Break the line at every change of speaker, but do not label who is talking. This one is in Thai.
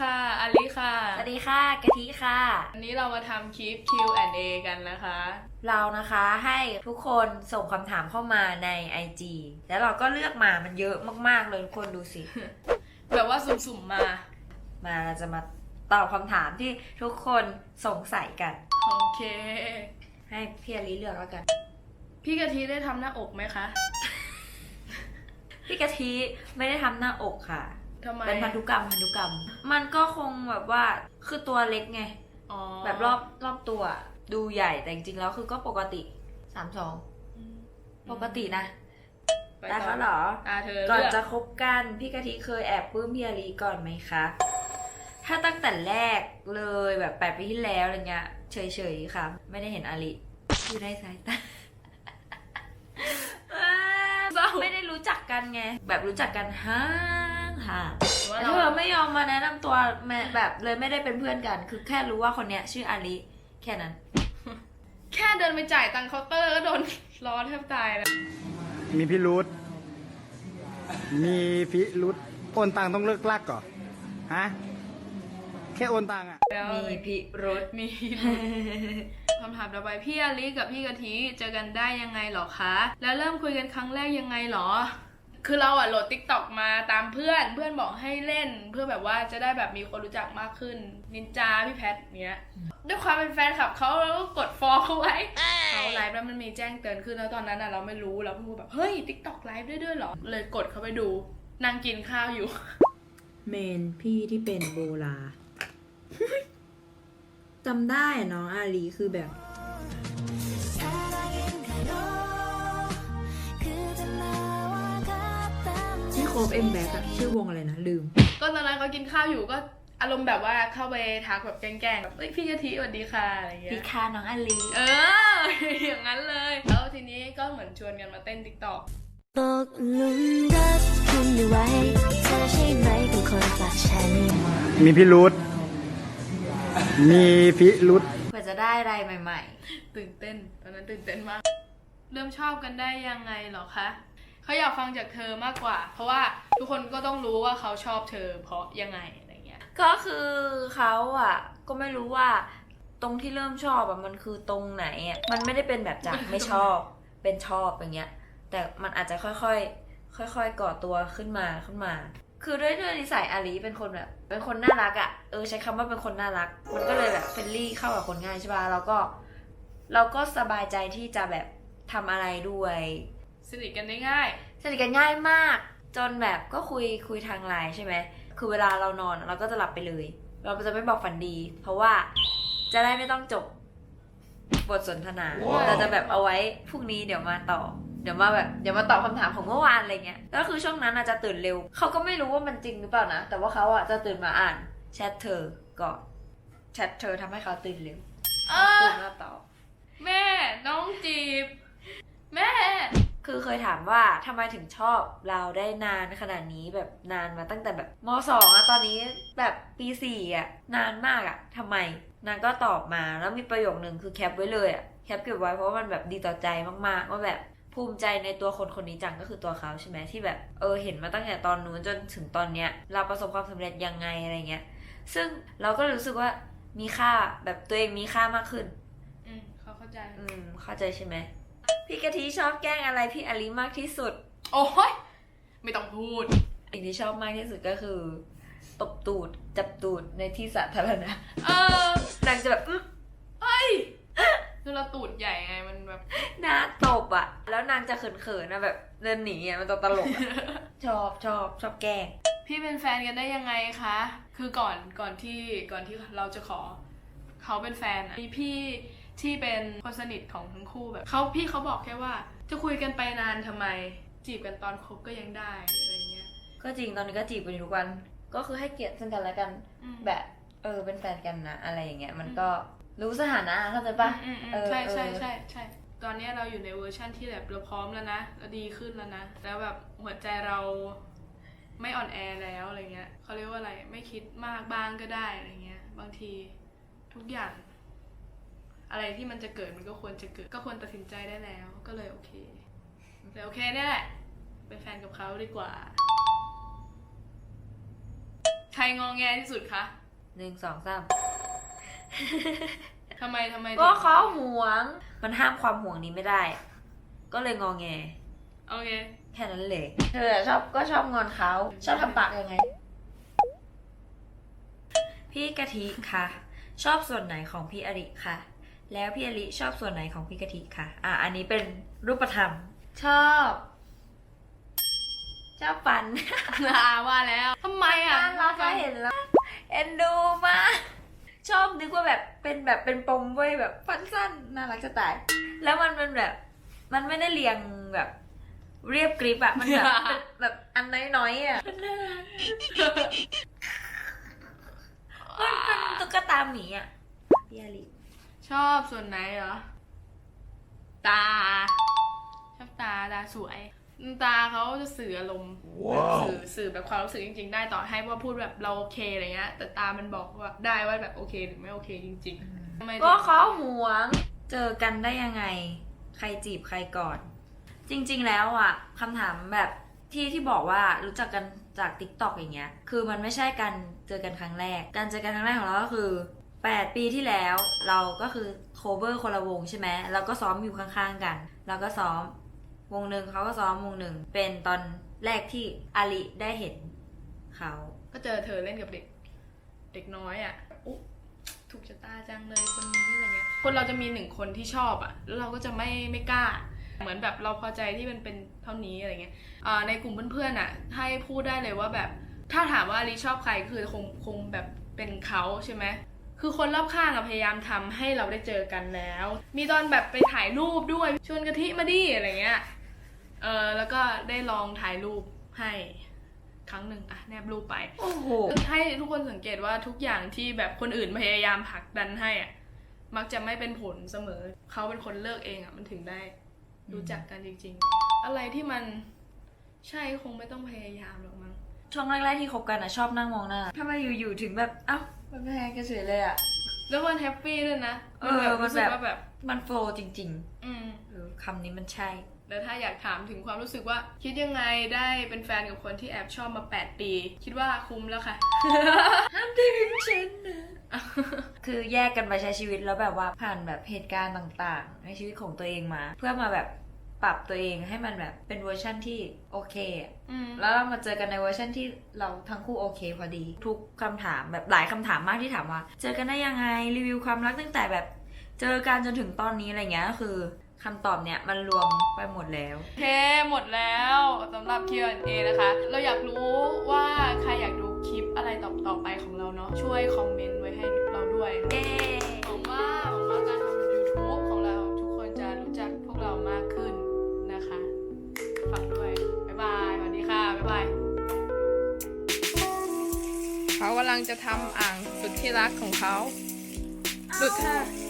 ค่ะอลิค่ะ
สวัสดีค่ะกะทิค่ะ
วันนี้เรามาทำคลิป Q&A กันนะคะ
เรานะคะให้ทุกคนส่งคำถามเข้ามาใน IG แล้วเราก็เลือกมามันเยอะมากๆเลยทุกคนดูสิ
แบบว่าสุ่มๆมา
มาเราจะมาตอบคำถามที่ทุกคนสงสัยกัน
โอเค
ให้พี่อลิเลือกแล้วกัน
พี่กะทิได้ทำหน้าอกไหมคะ
พี่กะทิไม่ได้ทำหน้าอกค่ะ
ทำไม
เป็นพันธุกรรมพันธุกรรม มันก็คงแบบว่าคือตัวเล็กไง
อ๋อ
แบบรอบรอบตัวดูใหญ่แต่จริงๆแล้วคือก็ปกติสามสองปกตินะ
ไป
ได้
ต่
แล้วเหรอ
อ่าเธอ
ก่อน
เลือก
จะคบกันพี่กะทิเคยแอบปลื้มพี่อาลีก่อนไหมคะ ถ้าตั้งแต่แรกเลยแบบแปดปีที่แล้วอะไรเงี้ยเฉยๆค่ะ ไม่ได้เห็นอาลีอยู่ในสายตา
เศร้า
ไม่ได้รู้จักกันไง แบบรู้จักกันห่า งห่าง
ว่า
แต่
เรา
เธอไม่ยอมมาแนะนำตัวแม่แบบเลยไม่ได้เป็นเพื่อนกัน คือแค่รู้ว่าคนเนี้ยชื่ออาลีแค่นั้น
แค่เดินไปจ่ายตังค์เคาน์เตอร์ก็โดนล้อแทบตายแล้ว
มีพิรุษมีพิรุษโอนตังค์ต้องเลิกลักก่อนฮะ แค่โอนตังค์อะ
แล้ว
มีพิรุษ
มีคำถามต่อไปพี่อลิกับพี่กะทิเจอกันได้ยังไงเหรอคะ แล้วเริ่มคุยกันครั้งแรกยังไงเหรอ คือเราอะโหลด t ิ k t o k มาตามเพื่อนเพื่อนบอกให้เล่น เพื่อแบบว่าจะได้แบบมีคนรู้จักมากขึ้นนินจาพี่แพทเนี้ยด้วยความเป็นแฟนคลับเขาเราก็กดฟอลเขาไว้เขาไลฟ์แล้วมันมีแจ้งเตือนขึ้นแล้วตอนนั้นอะเราไม่รู้เราเพิ่งรู้แบบเฮ้ย t ิ k t o k ไลฟ์ได้ด้วยเหรอ เลยกดเข้าไปดูนั่งกินข้าวอยู่
เมนพี่ที่เป็นโบลาจำได้อะน้องอาลีคือแบบ โคบเอ็มแบ็กอะชื่อวงอะไรนะลืม
ก็ตอนนั้นเขากินข้าวอยู่ก็อารมณ์แบบว่าเข้าไปทักแบบแกล้งๆแบบเอ้ยพี่กะทิสวัสดีค่ะอะไรเงี้
พี่
ย
คาน้องอาลี
เออ อย่างนั้นเลย แล้วทีนี้ก็เหมือนชวนกันมาเต้นติ๊กต็อก
ตกหลุมรักคุณไม่ไหวเธอใช่ไหมเป็นคนฝากฉัน
มีพิรุษมีพิรุษ
เพื่อจะได้อะไรใหม่
ตื่นเต้น ตอนนั้นตื่นเต้นมาก เริ่มชอบกันได้ยังไงเหรอคะ เขาอยากฟังจากเธอมากกว่า เพราะว่าทุกคนก็ต้องรู้ว่าเขาชอบเธอ เพราะยังไงอะไรเงี้ย
ๆก็คือเขาอะ ก็ไม่รู้ว่าตรงที่เริ่มชอบอะมันคือตรงไหนอะมันไม่ได้เป็นแบบจากไม่ชอบ เป็นชอบอย่างเงี้ย แต่มันอาจจะค่อยๆ ค่อยๆก่อตัวขึ้นมาขึ้นมา คือด้วยด้วยนิสัยอาลีเป็นคนแบบเป็นคนน่ารักอะ่ะเออใช้คำว่าเป็นคนน่ารัก มันก็เลยแบบเฟรนลี่เข้ากับคนง่ายใช่ป่ะแล้วก็ เราก็สบายใจที่จะแบบทำอะไรด้วย
สนิทกันได้ง่าย
สนิทกันง่ายมาก จนแบบก็คุยคุยทางไลน์ใช่ไหม คือเวลาเรานอนเราก็จะหลับไปเลย เราจะไม่บอกฝันดี เพราะว่าจะได้ไม่ต้องจบบทสนทนา
ว้าว
เราจะแบบเอาไว้พรุ่งนี้เดี๋ยวมาตอบเดี๋ยวมาแบบเดี๋ยวมาตอบคำถามของเมื่อวานอะไรเงี้ยแล้วคือช่วงนั้นอาจจะตื่นเร็ว เขาก็ไม่รู้ว่ามันจริงหรือเปล่านะ แต่ว่าเขาอะจะตื่นมาอ่านแชทเธอก่อนแชทเธอทำให้เขาตื่นเร็ว
เอ
ตื่
อน
มาตอบ
แม่น้องจีบ แม่
คือ เคยถามว่าทำไมถึงชอบเราได้นานขนาดนี้แบบนานมาตั้งแต่แบบมสองอะตอนนี้แบบปีสี่อะนานมากอะทำไมนางก็ตอบมาแล้วมีประโยคนึงคือแคปไว้เลยอะแคปเก็บไว้เพราะว่ามันแบบดีต่อใจมากๆว่าแบบภูมิใจในตัวคนคนนี้จังก็คือตัวเขาใช่ไหมที่แบบเออเห็นมาตั้งแต่ตอนนู้นจนถึงตอนเนี้ยเราประสบความสำเร็จยังไงอะไรเงี้ย ซึ่งเราก็รู้สึกว่ามีค่าแบบตัวเองมีค่ามากขึ้น
อืมเขาเข้าใจ
อืมเข้าใจใช่ไหม พี่กะทิชอบแกล้งอะไรพี่อลิมากที่สุด
โอ้ยไม่ต้องพูด
สิ่งที่ชอบมากที่สุดก็คือ ตบตูด จับตูดในที่สาธารณะ
เออ
นางจะแบบอื้อ
เอ้ยคือเราตูดใหญ่ไงมันแบบ
หน้าตบอะแล้วนางจะเขินๆนะแบบเดินหนีอะมันจะตลกอะชอบชอบชอบแกล้ง
พี่เป็นแฟนกันได้ยังไงคะ คือก่อนก่อนที่ก่อนที่เราจะขอ เขาเป็นแฟนอะมีพี่ ที่เป็นคนสนิทของทั้งคู่แบบเขาพี่เขาบอกแค่ว่า จะคุยกันไปนานทำไม จีบกันตอนคบก็ยังได้อะไรเงี้ย
ก็จริงตอนนี้ก็จีบกันอยู่ทุกวัน ก็คือให้เกียรติซึ่งกันและกัน
อืม
แบบเออเป็นแฟนกันนะอะไรอย่างเงี้ยมันก็รู้สถานะเข้าใจปะ
อืมอืม
เอ
อืม
อ
ใช่ใช่
เออ
ใช่ใช่ ตอนเนี้ยเราอยู่ในเวอร์ชั่นที่แบบเราพร้อมแล้วนะเราดีขึ้นแล้วนะ แล้วแบบหัวใจเราไม่อ่อนแอแล้วอะไรเงี้ยเขาเรียกว่าอะไร ไม่คิดมากบ้างก็ได้อะไรเงี้ย บางทีทุกอย่าง อะไรที่มันจะเกิดมันก็ควรจะเกิด ก็ควรตัดสินใจได้แล้ว ก็เลยโอเคเลยโอเคเนี่ยแหละเป็นแฟนกับเขาดีกว่า ใครงองแงที่สุดคะ
หนึ่งสองสาม
ทำไมทำไมถึง
ก็เขาหวง มันห้ามความห่วงนี้ไม่ได้ ก็เลยงอแง
โอเค
แค่นั้นเลยเธอชอบก็ชอบงอนเขา ชอบทำปากยังไง พี่กะทิค่ะ ชอบส่วนไหนของพี่อริค่ะ แล้วพี่อริชอบส่วนไหนของพี่กะทิค่ะอะ อันนี้เป็นรูปธรรม ชอบ ชอบฟัน
อาว่าแล้วทำไมอะ
น่ารักอะเห็นแล้ว เอ็นดูมาก ชอบนึกว่าแบบเป็นแบบเป็นปมเว้ยแบบฟันสั้นน่ารักจะตาย แล้วมันเป็นแบบ มันไม่ได้เรียงแบบ เรียบกริบอะมันแบบเป็นแบบอันน้อยๆอะมันน่ารักมันเป็นตุ๊กตาหมีอะพี่อาลิ
ชอบส่วนไหนเหรอ ตา ชอบตาตาสวย ตาเขาจะสื่ออารมณ์แบบสื่อสื่อแบบความรู้สึกจริง ๆ ได้ต่อให้ว่าพูดแบบเราโอเคอะไรเงี้ย แต่ตามันบอกว่าได้ว่าแบบโอเคหรือไม่โอเคจริงๆทำไมถึง
ก็เขาหวงเจอกันได้ยังไง ใครจีบใครก่อน จริง ๆ แล้วอะคำถามแบบที่ที่บอกว่ารู้จักกันจาก t ิ k t o k อย่างเงี้ย คือมันไม่ใช่การเจอกันครั้งแรก การเจอกันครั้งแรกของเราก็คือ 8 ปีที่แล้วเราก็คือโคเวอร์คนละวงใช่ไหมเราก็ซ้อมอยู่ข้างๆกัน เราก็ซ้อมวงหนึ่งเขาก็ซ้อมวงหนึ่งเป็นตอนแรกที่อาลิได้เห็นเขา
ก็เจอเธอเล่นกับเด็ก เด็กน้อยอะอุ๊ถูกชะตาจังเลยคนนี้อะไรเงี้ย คนเราจะมีหนึ่งคนที่ชอบอะ แล้วเราก็จะไม่ไม่กล้า เหมือนแบบเราพอใจที่มันเป็นเท่านี้อะไรเงี้ยในกลุ่มเพื่อนๆอะ ให้พูดได้เลยว่าแบบถ้าถามว่าอลิชอบใครคือคงคงแบบเป็นเขาใช่ไหม คือคนรอบข้างอะพยายามทำให้เราได้เจอกันแล้ว มีตอนแบบไปถ่ายรูปด้วยชวนกะทิมาดิอะไรเงี้ย เออแล้วก็ได้ลองถ่ายรูปให้ครั้งหนึ่งอะแนบรูปไป
โอ้โห
ให้ทุกคนสังเกตว่าทุกอย่างที่แบบคนอื่นพยายามผลักดันให้อะมักจะไม่เป็นผลเสมอ เขาเป็นคนเลิกเองอะมันถึงได้ รู้จักกันจริง ๆ อะไรที่มันใช่คงไม่ต้องพยายามหรอกมั้ง
ช่วงแรกๆที่คบกันอะชอบนั่งมองหน้าทำไมอยู่ๆถึงแบบเอ้า มันแพงกันเฉยเลยอะ
แล้วมันแฮปปี้ด้วยนะ
เออ
แบบ
มัน
รู้สึก
แบบ
ว่าแบบ
มันโฟลว์จริง
อืม
ๆเออคำนี้มันใช่
แล้วถ้าอยากถามถึงความรู้สึกว่า คิดยังไงได้เป็นแฟนกับคนที่แอบชอบมา 8 ปี คิดว่าคุ้มแล้วค่ะ
ห้ามดึงฉันนะ คือแยกกันไปใช้ชีวิตแล้วแบบว่าผ่านแบบเหตุการณ์ต่าง ๆ ในชีวิตของตัวเองมา เพื่อมาแบบ ปรับตัวเองให้มันแบบเป็นเวอร์ชั่นที่โอเคอะ
อืม
แล้วเรามาเจอกันในเวอร์ชันที่เราทั้งคู่โอเคพอดี ทุกคำถามแบบหลายคำถามมากที่ถามว่า เจอกันได้ยังไงรีวิวความรักตั้งแต่แบบ เจอกันจนถึงตอนนี้อะไรเงี้ยก็คือคำตอบเนี่ยมันรวมไปหมดแล้ว
โอเคหมดแล้วสำหรับ Q&A นะคะ เราอยากรู้ว่าใครอยากดูคลิปอะไรต่อต่อไปของเราเนาะช่วยคอมเมนต์ไว้ให้เราด้วย
เำ
ลังจะทำอ่างสุดที่รักของเขาหลุดค่ะ